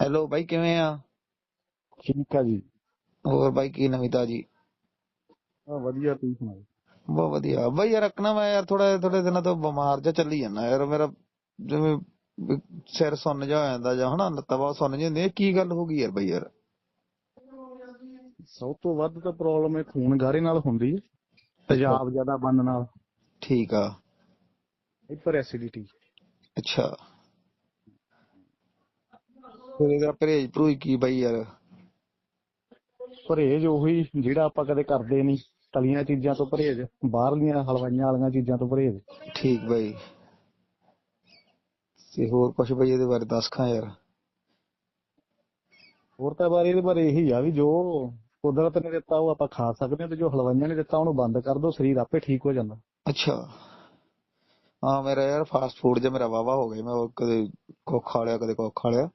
Hello ਬਾਈ ਕਿਵੇਂ ਆ? ਠੀਕ ਆ ਜੀ। ਹੋਰ ਬਾਈ ਕੀ ਨਵੀਂ ਤਾਜੀ? ਆ ਵਧੀਆ ਤੁਸੀਂ ਸੁਣਾਓ? ਬਹੁਤ ਵਧੀਆ। ਬਾਈ ਯਾਰ ਰੱਖਣਾ ਮੈਂ ਯਾਰ ਥੋੜਾ ਥੋੜੇ ਦਿਨਾਂ ਤੋਂ ਬਿਮਾਰ ਜਿਹਾ ਚੱਲੀ ਜਾਂਦਾ ਯਾਰ। ਮੇਰਾ ਜਿਵੇਂ ਵੀ ਸਿਰ ਸੁੰਨ ਜਾ ਹੋ ਜਾਂਦਾ ਜਾਂ ਹਨਾ ਲੱਤਾਂ ਬਹੁਤ ਸੁੰਨ ਹੁੰਦੀਆਂ। ਕੀ ਗੱਲ ਹੋ ਗਈ ਯਾਰ ਬਾਈ ਯਾਰ? ਸਭ ਤੋਂ ਵੱਧ ਤਾਂ ਪ੍ਰੋਬਲਮ ਇਹ ਖੂਨ ਗਾਰੇ ਨਾਲ ਹੁੰਦੀ ਹੈ। ਤੇਜ਼ਾਬ ਜ਼ਿਆਦਾ ਬਣਨ ਨਾਲ। ਠੀਕ ਆ। ਹਾਈਪਰ ਐਸਿਡਿਟੀ ਅੱਛਾ। ਫਿਰ ਇਹਦਾ ਪਰਹੇਜ ਭਰੂਜ ਕੀ ਬਾਈ ਯਾਰ? ਪਰਹੇਜ ਉਹੀ ਜਿਹੜਾ ਆਪਾਂ ਕਦੇ ਕਰਦੇ ਨਹੀਂ। ਤਲੀਆਂ ਚੀਜ਼ਾਂ ਤੋਂ ਪਰਹੇਜ ਬਾਹਰਲੀਆਂ ਹਲਵਾਈਆਂ ਵਾਲੀਆਂ ਚੀਜ਼ਾਂ ਤੋਂ ਪਰਹੇਜ। ਠੀਕ ਬਾਈ। ਤੇ ਹੋਰ ਕੁਝ ਬਾਈ ਇਹਦੇ ਬਾਰੇ ਦੱਸ ਖਾਂ ਯਾਰ। ਹੋਰ ਤਾਂ ਬਾਰੇ ਇਹਦੇ ਬਾਰੇ ਇਹੀ ਆ ਵੀ ਜੋ ਕੁਦਰਤ ਨੇ ਦਿੱਤਾ ਉਹ ਆਪਾਂ ਖਾ ਸਕਦੇ ਹਾਂ ਤੇ ਜੋ ਹਲਵਾਈਆਂ ਨੇ ਦਿੱਤਾ ਉਹਨੂੰ ਬੰਦ ਕਰ ਦਿਓ ਸਰੀਰ ਆਪੇ ਠੀਕ ਹੋ ਜਾਂਦਾ। ਅੱਛਾ। ਹਾਂ ਮੇਰਾ ਯਾਰ ਫਾਸਟ ਫੂਡ ਜੇ ਮੇਰਾ ਵਾਵਾ ਹੋ ਗਿਆ। ਮੈਂ ਕਦੇ ਕੁੱਖ ਖਾ ਲਿਆ ਕਦੇ ਕੁੱਖ ਖਾ ਲਿਆ।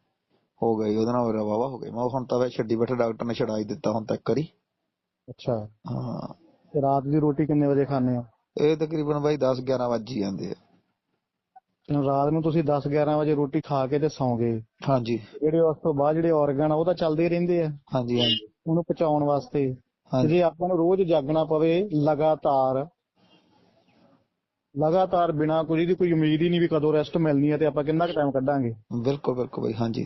ਹੋ ਗਈ ਉਹਦੇ ਨਾਲ ਮੇਰਾ ਵਾਵਾ ਹੋ ਗਿਆ ਮੈਂ ਹੁਣ ਤਾਂ ਵੈ ਛੱਡੀ ਬੈਠਾ ਡਾਕਟਰ ਨੇ ਛਡਾ ਹੀ ਦਿੱਤਾ ਹੁਣ ਤੱਕ ਕਰੀ ਅੱਛਾ। ਹਾਂ। ਤੇ ਰਾਤ ਦੀ ਰੋਟੀ ਕਿੰਨੇ ਵਜੇ ਖਾਂਦੇ ਹੋ? ਇਹ ਤਕਰੀਬਨ ਬਾਈ 10 11 ਵੱਜ ਹੀ ਜਾਂਦੇ ਆ। ਰਾਤ ਨੂੰ ਤੁਸੀਂ 10 11 ਵਜੇ ਰੋਟੀ ਖਾ ਕੇ ਤੇ ਸੌਂ ਗਏ ਹਾਂਜੀ। ਜਿਹੜੇ ਉਸ ਤੋਂ ਬਾਅਦ ਜਿਹੜੇ ਆਰਗਨ ਆ ਉਹ ਤਾਂ ਚੱਲਦੇ ਹੀ ਰਹਿੰਦੇ ਆ। ਹਾਂਜੀ ਹਾਂਜੀ। ਉਹਨੂੰ ਪਹੁੰਚਾਉਣ ਵਾਸਤੇ। ਜੇ ਆਪਾਂ ਨੂੰ ਰੋਜ਼ ਜਾਗਣਾ ਪਵੇ ਲਗਾਤਾਰ ਲਗਾਤਾਰ ਬਿਨਾ ਕੋਈ ਦੀ ਕੋਈ ਉਮੀਦ ਹੀ ਨਹੀਂ ਵੀ ਕਦੋਂ ਰੈਸਟ ਮਿਲਣੀ ਹੈ ਤੇ ਆਪਾਂ ਕਿੰਨਾ ਕੁ ਟਾਈਮ ਕੱਢਾਂਗੇ। ਬਿਲਕੁਲ ਬਿਲਕੁਲ ਬਾਈ ਹਾਂਜੀ।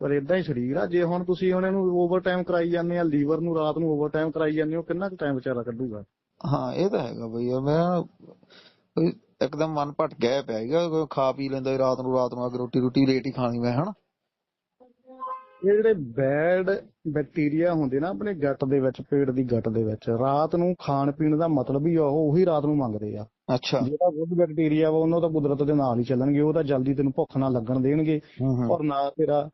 ਪਰ ਇਦਾਂ ਹੀ ਸਰੀਰ ਆ ਜੇ ਹੁਣ ਤੁਸੀਂ ਹੁਣ ਇਹਨੂੰ ਓਵਰ ਟਾਈਮ ਕਰਾਈ ਜਾਂਦੇ ਆ ਲੀਵਰ ਨੂੰ ਰਾਤ ਨੂੰ ਓਵਰ ਟਾਈਮ ਕਰਾਈ ਜਾਂਦੇ ਹੋ ਕਿੰਨਾ ਕੁ ਟਾਈਮ ਵਿਚਾਰਾ ਕੱਢੂਗਾ? ਹਾਂ ਇਹ ਤਾਂ ਹੈਗਾ ਬਈ ਮੈਂ ਇੱਕਦਮ ਮਨ ਭਟ ਗਿਆ ਪਿਆ ਹੈਗਾ ਖਾ ਪੀ ਲੈਂਦਾ ਰਾਤ ਨੂੰ ਰਾਤ ਨੂੰ ਆ ਕੇ ਰੋਟੀ ਰੋਟੀ ਲੇਟ ਹੀ ਖਾਣੀ ਮੈਂ ਹਨਾ? ਇਹ ਜਿਹੜੇ ਬੈਡ ਬੈਕਟੀਰੀਆ ਹੁੰਦੇ ਨਾ ਆਪਣੇ ਗੱਟ ਦੇ ਵਿੱਚ ਪੇਟ ਦੀ ਗੱਟ ਦੇ ਵਿੱਚ ਰਾਤ ਨੂੰ ਖਾਣ ਪੀਣ ਦਾ ਮਤਲਬ ਹੀ ਉਹ ਉਹੀ ਰਾਤ ਨੂੰ ਮੰਗਦੇ ਆ। ਅੱਛਾ। ਜਿਹੜਾ ਗੁੱਡ ਬੈਕਟੀਰੀਆ ਵਾ ਉਹਨਾਂ ਤਾਂ ਕੁਦਰਤ ਦੇ ਨਾਲ ਹੀ ਚੱਲਣਗੇ ਉਹ ਤਾਂ ਜਲਦੀ ਤੈਨੂੰ ਭੁੱਖ ਨਾ ਲੱਗਣ ਦੇਣਗੇ। ਔਰ ਨਾ ਤੇਰਾ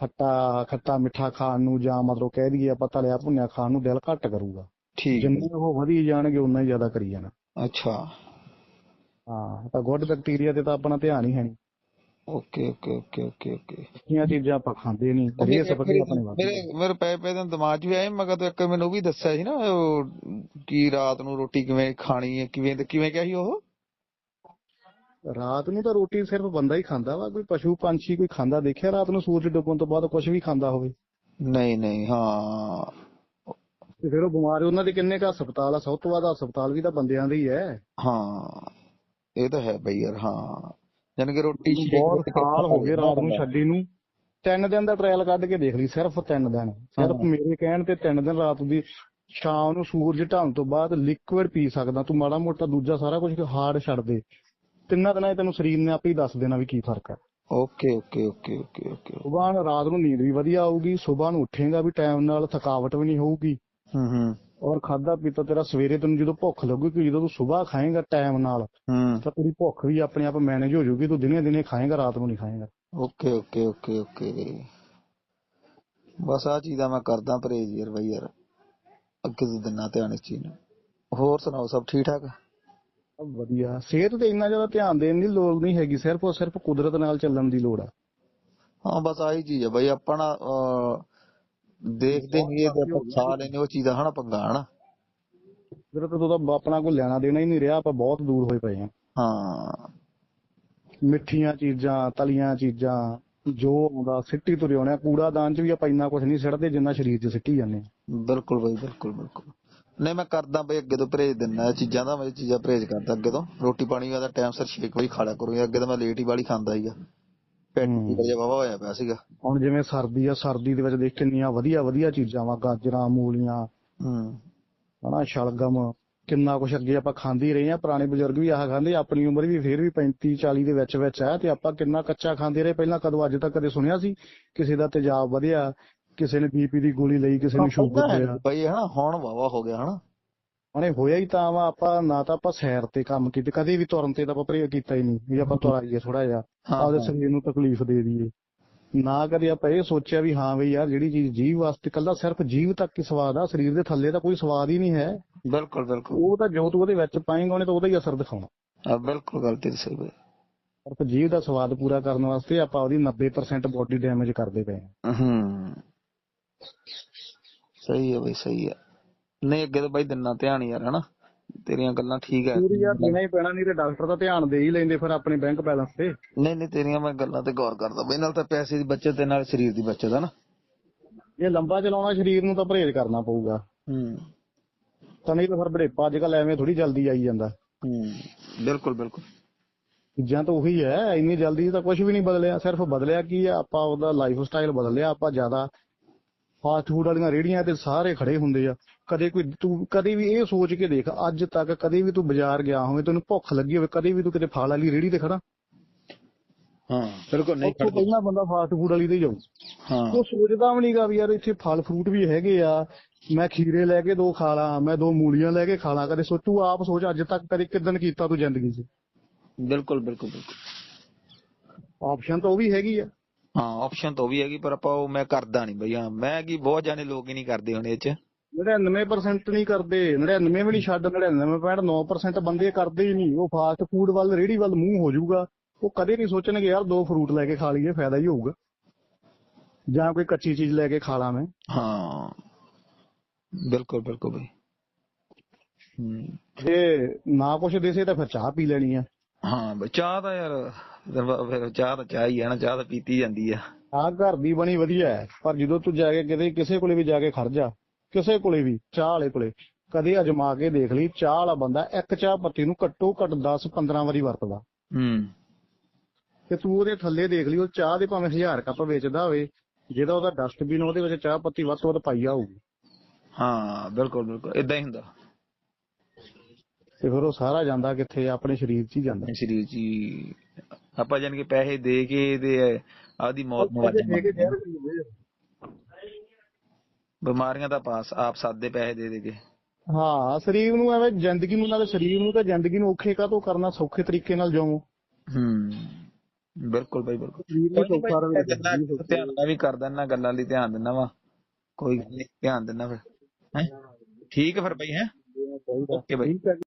ਖੱਟਾ ਖੱਟਾ ਮਿੱਠਾ ਖਾਣ ਨੂੰ ਜਾਂ ਮਤਲਬ ਕਹਿ ਦਈਏ ਆਪਾਂ ਤਲਿਆ ਭੁੰਨਿਆ ਖਾਣ ਨੂੰ ਦਿਲ ਘੱਟ ਕਰੂਗਾ। ਠੀਕ। ਜਿੰਨੇ ਉਹ ਵਧੀ ਜਾਣਗੇ ਉਨਾ ਹੀ ਜ਼ਿਆਦਾ ਕਰੀ ਜਾਣਾ। ਅੱਛਾ। ਹਾਂ ਤਾਂ ਗੁੱਡ ਬੈਕਟੀਰੀਆ ਤੇ ਤਾਂ ਆਪਣਾ ਧਿਆਨ ਹੀ ਹੈ ਨਹੀਂ। Okay okay okay okay okay. ਇਹ ਚੀਜ਼ਾਂ ਆਪਾਂ ਖਾਂਦੇ ਨਹੀਂ ਰੇ ਸਪਰੇ ਆਪਣੇ ਵੱਧ ਮੇਰੇ ਮੇਰੇ ਪੈ ਪੈ ਦਿਨ ਦਿਮਾਗ 'ਚ ਵੀ ਆਏ ਮਗਰ ਤੂੰ ਇੱਕ ਮੈਨੂੰ ਉਹ ਵੀ ਦੱਸਿਆ ਸੀ ਨਾ ਉਹ ਕੀ ਰਾਤ ਨੂੰ ਰੋਟੀ ਕਿਵੇਂ ਖਾਣੀ ਹੈ ਕਿਵੇਂ ਕਿਵੇਂ ਕਿਹਾ ਸੀ ਉਹ? ਰਾਤ ਨੂੰ ਤਾਂ ਰੋਟੀ ਸਿਰਫ ਬੰਦਾ ਹੀ ਖਾਂਦਾ ਵਾ ਕੋਈ ਪਸ਼ੂ ਪੰਛੀ ਕੋਈ ਖਾਂਦਾ ਦੇਖਿਆ ਰਾਤ ਨੂੰ ਸੂਰਜ ਡੁੱਬਣ ਤੋਂ ਬਾਅਦ ਕੁਝ ਵੀ ਖਾਂਦਾ ਹੋਵੇ? ਨਹੀਂ ਨਹੀਂ ਹਾਂ। ਤੇ ਫਿਰ ਉਹ ਬਿਮਾਰ ਉਹਨਾਂ ਦੇ ਕਿੰਨੇ ਕਾ ਹਸਪਤਾਲ ਆ? ਸਭ ਤੋਂ ਵੱਧ ਹਸਪਤਾਲ ਵੀ ਤਾਂ ਬੰਦਿਆਂ ਦੇ ਹੀ ਹੈ। ਹਾਂ ਇਹ ਤਾਂ ਹੈ ਬਈ ਯਾਰ ਹਾਂ। ਜਾਨ ਕਿ ਰੋਟੀ ਬਹੁਤ ਸਾਲ ਹੋ ਗਏ ਰਾਤ ਨੂੰ ਛੱਡੀ ਨੂੰ। ਤਿੰਨ ਦਿਨ ਦਾ ਟ੍ਰਾਇਲ ਕੱਢ ਕੇ ਦੇਖ ਲਈ ਸਿਰਫ ਤਿੰਨ ਦਿਨ। ਸਿਰਫ। ਮੇਰੇ ਕਹਿਣ ਤੇ ਤਿੰਨ ਦਿਨ ਰਾਤ ਦੀ ਸ਼ਾਮ ਨੂੰ ਸੂਰਜ ਢਲਣ ਤੋਂ ਬਾਅਦ ਲਿਕੁਇਡ ਪੀ ਸਕਦਾ। ਤੂੰ ਮਾੜਾ ਮੋਟਾ ਦੂਜਾ ਸਾਰਾ ਕੁਝ ਹਾਰਡ ਛੱਡ ਦੇ। ਤਿੰਨਾਂ ਦਿਨਾਂ 'ਚ ਤੈਨੂੰ ਸਰੀਰ ਨੇ ਆਪੇ ਹੀ ਦੱਸ ਦੇਣਾ ਵੀ ਕੀ ਫ਼ਰਕ ਹੈ। Okay okay okay okay okay. ਸੁਬਾਹ ਨੂੰ ਰਾਤ ਨੂੰ ਨੀਂਦ ਵੀ ਵਧੀਆ ਆਊਗੀ ਸਵੇਰ ਨੂੰ ਉੱਠੇਗਾ ਵੀ ਟਾਈਮ ਨਾਲ ਥਕਾਵਟ ਵੀ ਨਹੀਂ ਹੋਊਗੀ। ਹੂੰ ਹੂੰ। ਔਰ ਖਾਦਾ ਪੀਤਾ ਤੇਰਾ ਸਵੇਰੇ ਤੈਨੂੰ ਜਦੋਂ ਭੁੱਖ ਲੱਗੂਗੀ ਜਦੋਂ ਤੂੰ ਸਵੇਰ ਖਾਏਂਗਾ ਟਾਈਮ ਨਾਲ ਹੂੰ। ਤਾਂ ਤੇਰੀ ਭੁੱਖ ਵੀ ਆਪਣੇ ਆਪ ਮੈਨੇਜ ਹੋ ਜਾਊਗੀ ਤੂੰ ਦਿਨੇ ਦਿਨੇ ਖਾਏਂਗਾ ਰਾਤ ਨੂੰ ਨਹੀਂ ਖਾਏਂਗਾ। Okay okay okay okay. ਬਸ ਆ ਚੀਜ਼ ਮੈਂ ਕਰਦਾ ਪਰਹੇਜ਼ ਯਾਰ ਬਈ ਯਾਰ ਅੱਗੇ ਤੋਂ ਦਿਨਾਂ ਧਿਆਨ ਇਸ ਚੀਜ਼ ਨੂੰ। ਹੋਰ ਸੁਣਾਓ ਸਭ ਠੀਕ ਠਾਕ? ਸਭ ਵਧੀਆ। ਸਿਹਤ ਤੇ ਇੰਨਾ ਜ਼ਿਆਦਾ ਧਿਆਨ ਦੇਣ ਦੀ ਲੋੜ ਨਹੀਂ ਹੈਗੀ ਸਿਰਫ ਔਰ ਸਿਰਫ ਕੁਦਰਤ ਨਾਲ ਚੱਲਣ ਦੀ ਲੋੜ ਆ। ਹਾਂ ਬਸ ਆਹੀ ਚੀਜ਼ ਹੈ ਬਈ ਆਪਾਂ ਨਾ ਦੇਖਦੇ ਨਹੀਂ ਇਹ ਆਪਾਂ ਖਾ ਲੈਨੇ ਉਹ ਚੀਜ਼ ਹਨਾ ਪੰਗਾ ਹਨਾ। ਕੁਦਰਤ ਤੋਂ ਤਾਂ ਆਪਣਾ ਕੋਈ ਲੈਣਾ ਦੇਣਾ ਹੀ ਨਹੀਂ ਰਿਹਾ ਆਪਾਂ ਬਹੁਤ ਦੂਰ ਹੋਏ ਪਏ ਆ ਹਾਂ। ਮਿੱਠੀਆਂ ਚੀਜ਼ਾਂ ਤਲੀਆਂ ਚੀਜ਼ਾਂ ਜੋ ਆਉਂਦਾ ਸਿੱਟੀ ਤੁਰੇ ਆਉਣੇ ਆ। ਕੂੜਾਦਾਨ 'ਚ ਵੀ ਆਪਾਂ ਇੰਨਾ ਕੁਝ ਨਹੀਂ ਸਿੱਟਦੇ ਜਿੰਨਾ ਸਰੀਰ 'ਚ ਸਿੱਟੀ ਜਾਂਦੇ ਆ ਬਿਲਕੁਲ ਬਈ ਬਿਲਕੁਲ ਬਿਲਕੁਲ। ਨਹੀਂ ਮੈਂ ਕਰਦਾ ਬਈ ਅੱਗੇ ਤੋਂ ਪਰਹੇਜ਼ ਦਿੰਦਾ ਇਹ ਚੀਜ਼ਾਂ ਦਾ ਮੈਂ ਇਹ ਚੀਜ਼ਾਂ ਪਰਹੇਜ਼ ਕਰਦਾ ਅੱਗੇ ਤੋਂ। ਰੋਟੀ ਪਾਣੀ ਦਾ ਟਾਈਮ ਸਿਰ 6 ਵਜੇ ਖਾ ਲਿਆ ਕਰੂੰਗਾ ਅੱਗੇ ਤਾਂ ਮੈਂ ਲੇਟ ਹੀ ਵਾਲੀ ਖਾਂਦਾ ਸੀਗਾ। ਪਿੰਡ ਹੂੰ। ਵਜੇ ਵਾਵਾ ਹੋਇਆ ਪਿਆ ਸੀਗਾ। ਹੁਣ ਜਿਵੇਂ ਸਰਦੀ ਆ ਸਰਦੀ ਦੇ ਵਿੱਚ ਦੇਖ ਕਿੰਨੀਆਂ ਵਧੀਆ ਵਧੀਆ ਚੀਜ਼ਾਂ ਵਾ ਗਾਜਰਾਂ ਮੂਲੀਆਂ। ਹੂੰ। ਹਨਾ ਸ਼ਲਗਮ ਕਿੰਨਾ ਕੁਛ ਅੱਗੇ ਆਪਾਂ ਖਾਂਦੇ ਰਹੇ ਆ ਪੁਰਾਣੇ ਬਜ਼ੁਰਗ ਵੀ ਆਹ ਖਾਂਦੇ ਆਪਣੀ ਉਮਰ ਵੀ ਫੇਰ ਵੀ 35 40 ਦੇ ਵਿੱਚ ਵਿੱਚ ਆ ਤੇ ਆਪਾਂ ਕਿੰਨਾ ਕੱਚਾ ਖਾਂਦੇ ਰਹੇ ਪਹਿਲਾਂ ਕਦੋਂ ਅੱਜ ਤੱਕ ਕਦੇ ਸੁਣਿਆ ਸੀ? ਕਿਸੇ ਦਾ ਤੇਜ਼ਾਬ ਵਧਿਆ ਕਿਸੇ ਨੇ ਬੀਪੀ ਦੀ ਗੋਲੀ ਲਈ ਕਿਸੇ ਨੂੰ ਸ਼ੂਗਰ ਹੋਇਆ ਬਈ ਹਨਾ ਹੁਣ ਵਾਵਾ ਹੋ ਗਿਆ ਹਨਾ। ਉਹਨੇ ਹੋਇਆ ਹੀ ਤਾਂ ਵਾ ਆਪਾਂ ਨਾ ਤਾਂ ਆਪਾਂ ਸੈਰ ਤੇ ਕੰਮ ਕੀਤੇ ਕਦੇ ਵੀ ਤੁਰਨ ਤੇ ਤਾਂ ਆਪਾਂ ਪ੍ਰੇਅ ਕੀਤਾ ਹੀ ਨਹੀਂ ਵੀ ਆਪਾਂ ਤੁਰਾਈਏ ਥੋੜਾ ਜਿਹਾ ਹਾਂ, ਆਪਦੇ ਹਾਂ। ਸਰੀਰ ਨੂੰ ਤਕਲੀਫ ਦੇ ਦਈਏ। ਨਾ ਕਦੇ ਆਪਾਂ ਇਹ ਸੋਚਿਆ ਵੀ ਹਾਂ ਵੀ ਯਾਰ ਜਿਹੜੀ ਚੀਜ਼ ਜੀਵ ਵਾਸਤੇ ਕੱਲਾ ਸਿਰਫ ਜੀਵ ਤੱਕ ਹੀ ਸਵਾਦ ਆ ਸਰੀਰ ਦੇ ਥੱਲੇ ਤਾਂ ਕੋਈ ਸਵਾਦ ਹੀ ਨਹੀਂ ਹੈ। ਬਿਲਕੁਲ ਬਿਲਕੁਲ। ਉਹ ਤਾਂ ਜੋ ਤੂੰ ਉਹਦੇ ਵਿੱਚ ਪਾਏਂਗਾ ਉਹਨੇ ਤਾਂ ਉਹਦਾ ਹੀ ਅਸਰ ਦਿਖਾਉਣਾ। ਹਾਂ, ਬਿਲਕੁਲ ਗੱਲ ਤੇਰੀ ਸਹੀ ਬਈ ਸਿਰਫ ਜੀਵ ਦਾ ਸਵਾਦ ਪੂਰਾ ਕਰਨ ਵਾਸਤੇ ਆਪਾਂ ਉਹਦੀ 90% ਬੋਡੀ ਡੈਮੇਜ ਕਰਦੇ ਪਏ ਹਾਂ। ਹੂੰ। ਸਹੀ ਹੈ ਬਈ ਸਹੀ ਹੈ ਨਹੀਂ ਅੱਗੇ ਤਾਂ ਬਈ ਦਿਨਾਂ ਧਿਆਨ ਯਾਰ ਹਨਾ? ਤੇਰੀਆਂ ਗੱਲਾਂ ਠੀਕ ਹੈ ਪੂਰੀ ਯਾਰ ਦੇਣਾ ਹੀ ਪੈਣਾ ਨਹੀਂ ਤੇ ਡਾਕਟਰ ਦਾ ਧਿਆਨ ਦੇ ਹੀ ਲੈਂਦੇ ਫਿਰ ਆਪਣੇ ਬੈਂਕ ਬੈਲੈਂਸ ਤੇ। ਨਹੀਂ ਨਹੀਂ ਤੇਰੀਆਂ ਮੈਂ ਗੱਲਾਂ ਤੇ ਗੌਰ ਕਰਦਾ ਬਈ ਨਾਲ ਤਾਂ ਪੈਸੇ ਦੀ ਬਚਤ ਤੇ ਨਾਲ ਸਰੀਰ ਦੀ ਬਚਤ ਹੈ ਨਾ। ਜੇ ਲੰਬਾ ਚਲਾਉਣਾ ਸਰੀਰ ਨੂੰ ਤਾਂ ਪਰਹੇਜ਼ ਕਰਨਾ ਪਊਗਾ। ਹੂੰ। ਤਾਂ ਨਹੀਂ ਤਾਂ ਫਿਰ ਬੜੇਪਾ ਅੱਜ ਕੱਲ ਐਵੇਂ ਥੋੜੀ ਜਲਦੀ ਆਈ ਜਾਂਦਾ। ਹੂੰ ਬਿਲਕੁਲ ਬਿਲਕੁਲ। ਚੀਜ਼ਾਂ ਤਾਂ ਉਹੀ ਹੈ ਇੰਨੀ ਜਲਦੀ ਤਾਂ ਕੁਝ ਵੀ ਨਹੀਂ ਬਦਲਿਆ ਸਿਰਫ ਬਦਲਿਆ ਕੀ ਆ ਆਪਾਂ ਉਹਦਾ ਲਾਈਫ ਸਟਾਈਲ ਬਦਲਿਆ ਆਪਾਂ ਜ਼ਿਆਦਾ ਫਾਸਟ ਫੂਡ ਵਾਲੀਆਂ ਰੇੜੀਆਂ ਤੇ ਸਾਰੇ ਖੜੇ ਹੁੰਦੇ ਆ। ਕਦੇ ਕੋਈ ਤੂੰ ਕਦੇ ਵੀ ਇਹ ਸੋਚ ਕੇ ਦੇਖ ਅੱਜ ਤੱਕ ਕਦੇ ਵੀ ਤੂੰ ਬਾਜ਼ਾਰ ਗਿਆ ਹੋਵੇਂ ਤੈਨੂੰ ਭੁੱਖ ਲੱਗੀ ਹੋਵੇ ਕਦੇ ਵੀ ਤੂੰ ਕਿਤੇ ਫਲ ਵਾਲੀ ਰੇੜੀ ਤੇ ਖੜਾ। ਹਾਂ ਬਿਲਕੁਲ ਨਹੀਂ ਖੜਦਾ। ਪਹਿਲਾਂ ਬੰਦਾ ਫਾਸਟ ਫੂਡ ਵਾਲੀ ਤੇ ਜਾਊ। ਹਾਂ। ਉਹ ਸੋਚਦਾ ਵੀ ਨਹੀਂਗਾ ਵੀ ਯਾਰ ਇੱਥੇ ਫਲ ਫਰੂਟ ਵੀ ਹੈਗੇ ਆ। ਮੈਂ ਖੀਰੇ ਲੈ ਕੇ ਦੋ ਖਾ ਲਾਂ ਮੈਂ ਦੋ ਮੂਲੀਆਂ ਲੈ ਕੇ ਖਾ ਲਾਂ। ਕਦੇ ਸੋਚੂ ਆਪ ਸੋਚ ਅੱਜ ਤੱਕ ਕਦੇ ਕਿਦਨ ਕੀਤਾ ਤੂੰ ਜ਼ਿੰਦਗੀ 'ਚ? ਬਿਲਕੁਲ ਬਿਲਕੁਲ ਬਿਲਕੁਲ। ਆਪਸ਼ਨ ਤਾਂ ਉਹ ਵੀ ਹੈਗੀ ਆ। ਹਾਂ ਆਪਸ਼ਨ ਤਾਂ ਉਹ ਵੀ ਹੈਗੀ ਪਰ ਆਪਾਂ ਉਹ ਮੈਂ ਕਰਦਾ ਨਹੀਂ ਬਈ ਹਾਂ ਮੈਂ ਕੀ ਬਹੁਤ ਜਾਣੇ ਲੋਕ ਹੀ ਨਹੀਂ ਕਰਦੇ ਹੁਣ ਇਹ ਚ। 99% ਨਹੀਂ ਕਰਦੇ 99 ਵੀ ਨਹੀਂ ਛੱਡ 99.9% ਬੰਦੇ ਕਰਦੇ ਹੀ ਨਹੀਂ ਉਹ ਫਾਸਟ ਫੂਡ ਵੱਲ ਰੇੜੀ ਵੱਲ ਮੂੰਹ ਹੋ ਜਾਊਗਾ। ਉਹ ਕਦੇ ਨਹੀਂ ਸੋਚਣਗੇ ਯਾਰ ਦੋ ਫਰੂਟ ਲੈ ਕੇ ਖਾ ਲਈਏ ਫਾਇਦਾ ਹੀ ਹੋਊਗਾ। ਜਾਂ ਕੋਈ ਕੱਚੀ ਚੀਜ਼ ਲੈ ਕੇ ਖਾ ਲਾਂ ਮੈਂ। ਹਾਂ ਬਿਲਕੁਲ ਬਿਲਕੁਲ ਬਈ। ਹੂੰ। ਜੇ ਨਾ ਕੁਛ ਦੇਸੇ ਤਾਂ ਫਿਰ ਚਾਹ ਪੀ ਲੈਣੀ ਆ। ਹਾਂ ਬਈ ਚਾਹ ਤਾਂ ਯਾਰ ਫਿਰ ਚਾਹ ਤਾਂ ਚਾਹ ਹੀ ਨਾ ਚਾਹ ਤਾਂ ਪੀਤੀ ਜਾਂਦੀ ਆ। ਆ ਘਰ ਦੀ ਬਣੀ ਵਧੀਆ ਹੈ ਪਰ ਜਦੋਂ ਤੂੰ ਜਾ ਕੇ ਕਿਤੇ ਕਿਸੇ ਕੋਲੇ ਵੀ ਜਾ ਕੇ ਖੜ ਜਾ ਕਿਸੇ ਕੋਲੇ ਵੀ ਚਾਹ ਵਾਲੇ ਕੋਲੇ ਕਦੇ ਅਜਮਾ ਕੇ ਦੇਖ ਲਈ ਚਾਹ ਵਾਲਾ ਬੰਦਾ ਇੱਕ ਚਾਹ ਪੱਤੀ ਨੂੰ ਘੱਟੋ ਘੱਟ 10 15 ਵਾਰੀ ਵਰਤਦਾ। ਹੂੰ। ਤੇ ਤੂੰ ਉਹਦੇ ਥੱਲੇ ਦੇਖ ਲਈ ਉਹ ਚਾਹ ਦੇ ਭਾਵੇਂ 1000 ਕੱਪ ਵੇਚਦਾ ਹੋਵੇ ਜਿਹਦਾ ਉਹਦਾ ਡਸਟਬਿਨ ਉਹਦੇ ਵਿੱਚ ਚਾਹ ਪੱਤੀ ਵੱਧ ਤੋਂ ਵੱਧ ਪਾਈ ਆਊਗੀ। ਹਾਂ ਬਿਲਕੁਲ ਬਿਲਕੁਲ ਇਦਾਂ ਹੀ ਹੁੰਦਾ। ਤੇ ਫਿਰ ਉਹ ਸਾਰਾ ਜਾਂਦਾ ਕਿੱਥੇ? ਆਪਣੇ ਸਰੀਰ 'ਚ ਹੀ ਜਾਂਦਾ। ਸਰੀਰ ਜੀ ਆਪਾਂ ਜਾਨ ਕੇ ਪੈਸੇ ਦੇ ਕੇ ਤੇ ਆਦੀ ਮੌਤ ਨੂੰ ਬਿਮਾਰੀਆਂ ਦਾ ਪਾਸ ਆਪ ਸਾਦੇ ਪੈਸੇ ਦੇ ਦੇ ਕੇ। ਹਾਂ ਸਰੀਰ ਨੂੰ ਐਵੇਂ ਜ਼ਿੰਦਗੀ ਨੂੰ ਨਾਲ ਸਰੀਰ ਨੂੰ ਤਾਂ ਜ਼ਿੰਦਗੀ ਨੂੰ ਔਖੇ ਕਾਹਤੋਂ ਕਰਨਾ ਸੌਖੇ ਤਰੀਕੇ ਨਾਲ ਜਿਉਂ। ਹੂੰ ਬਿਲਕੁਲ ਬਾਈ ਬਿਲਕੁਲ। ਧਿਆਨ ਮੈਂ ਵੀ ਕਰਦਾ ਇਹਨਾਂ ਗੱਲਾਂ ਲਈ ਧਿਆਨ ਦਿੰਦਾ ਵਾ। ਕੋਈ ਗੱਲ ਨੀ ਧਿਆਨ ਦਿੰਦਾ ਫਿਰ। ਹੈ? ਠੀਕ ਹੈ ਫਿਰ ਬਾਈ ਹੈ? ਓਕੇ ਹੈ